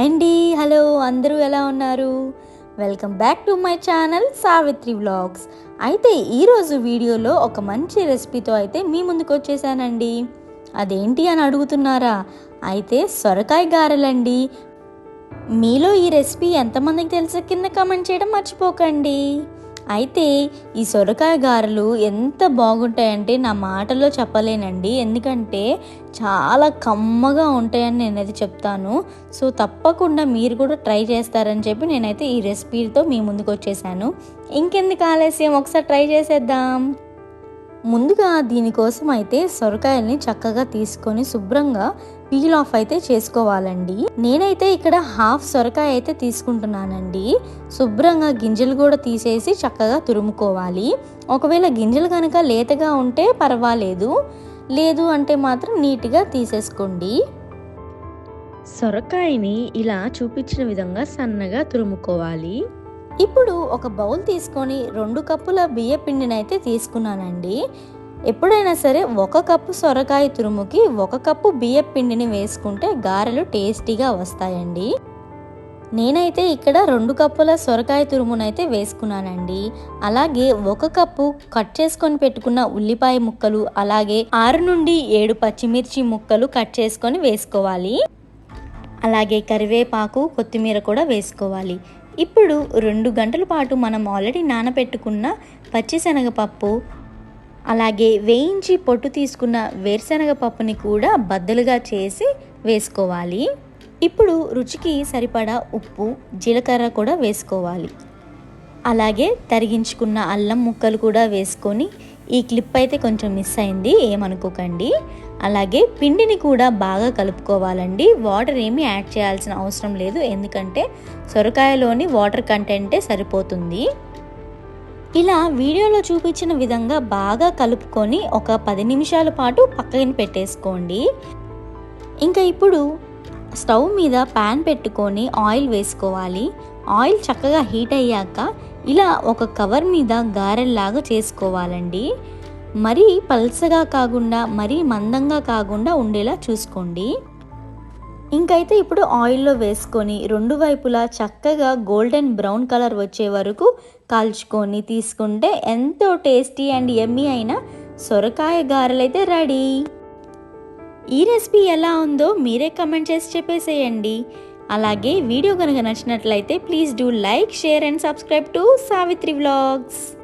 అండి హలో అందరూ ఎలా ఉన్నారు? Welcome back to my channel Savitri vlogs. అయితే ఈరోజు వీడియోలో ఒక మంచి రెసిపీతో అయితే మీ ముందుకు వచ్చేసానండి. అదేంటి అని అడుగుతున్నారా? అయితే సొరకాయ గారెలండి. మీలో ఈ రెసిపీ ఎంతమందికి తెలుసు కింద కమెంట్ చేయడం మర్చిపోకండి. అయితే ఈ సొరకాయ గారెలు ఎంత బాగుంటాయంటే నా మాటలో చెప్పలేనండి. ఎందుకంటే చాలా కమ్మగా ఉంటాయని నేనైతే చెప్తాను. సో తప్పకుండా మీరు కూడా ట్రై చేస్తారని చెప్పి నేనైతే ఈ రెసిపీతో మీ ముందుకు వచ్చేసాను ఇంకెందుకు ఆలస్యం? ఒకసారి ట్రై చేసేద్దాం. ముందుగా దీనికోసం అయితే సొరకాయల్ని చక్కగా తీసుకొని శుభ్రంగా పీల్ ఆఫ్ అయితే చేసుకోవాలండి. నేనైతే ఇక్కడ హాఫ్ సొరకాయ అయితే తీసుకుంటున్నానండి. శుభ్రంగా గింజలు కూడా తీసేసి చక్కగా తురుముకోవాలి. ఒకవేళ గింజలు కనుక లేతగా ఉంటే పర్వాలేదు. లేదు అంటే మాత్రం నీట్గా తీసేసుకోండి. సొరకాయని ఇలా చూపించిన విధంగా సన్నగా తురుముకోవాలి. ఇప్పుడు ఒక బౌల్ తీసుకొని రెండు కప్పుల బియ్య పిండినైతే తీసుకున్నానండి. ఎప్పుడైనా సరే ఒక కప్పు సొరకాయ తురుముకి ఒక కప్పు బియ్య పిండిని వేసుకుంటే గారెలు టేస్టీగా వస్తాయండి. నేనైతే ఇక్కడ రెండు కప్పుల సొరకాయ తురుమునైతే వేసుకున్నానండి. అలాగే ఒక కప్పు కట్ చేసుకొని పెట్టుకున్న ఉల్లిపాయ ముక్కలు అలాగే ఆరు నుండి ఏడు పచ్చిమిర్చి ముక్కలు కట్ చేసుకొని వేసుకోవాలి. అలాగే కరివేపాకు కొత్తిమీర కూడా వేసుకోవాలి. ఇప్పుడు రెండు గంటల పాటు మనం ఆల్రెడీ నానబెట్టుకున్న పచ్చిశనగపప్పు అలాగే వేయించి పొట్టు తీసుకున్న వేరుశనగ పప్పుని కూడా బద్దలుగా చేసి వేసుకోవాలి. ఇప్పుడు రుచికి సరిపడా ఉప్పు జీలకర్ర కూడా వేసుకోవాలి. అలాగే తరిగించుకున్న అల్లం ముక్కలు కూడా వేసుకొని ఈ క్లిప్ అయితే కొంచెం మిస్ అయింది ఏమనుకోకండి. అలాగే పిండిని కూడా బాగా కలుపుకోవాలండి. వాటర్ ఏమీ యాడ్ చేయాల్సిన అవసరం లేదు. ఎందుకంటే సొరకాయలోని వాటర్ కంటెంటే సరిపోతుంది. ఇలా వీడియోలో చూపించిన విధంగా బాగా కలుపుకొని ఒక పది నిమిషాల పాటు పక్కన పెట్టేసుకోండి. ఇంకా ఇప్పుడు స్టవ్ మీద ప్యాన్ పెట్టుకొని ఆయిల్ వేసుకోవాలి. ఆయిల్ చక్కగా హీట్ అయ్యాక ఇలా ఒక కవర్ మీద గారెల్లాగా చేసుకోవాలండి. మరీ పల్సగా కాకుండా మరీ మందంగా కాకుండా ఉండేలా చూసుకోండి. ఇంకైతే ఇప్పుడు ఆయిల్లో వేసుకొని రెండు వైపులా చక్కగా గోల్డెన్ బ్రౌన్ కలర్ వచ్చే వరకు కాల్చుకొని తీసుకుంటే ఎంతో టేస్టీ అండ్ ఎమ్మీ అయిన సొరకాయ గారెలైతే రెడీ. ఈ రెసిపీ ఎలా ఉందో మీరే కమెంట్ చేసి చెప్పేసేయండి. అలాగే వీడియో కనుక నచ్చినట్లయితే please do like share and subscribe to Savitri vlogs.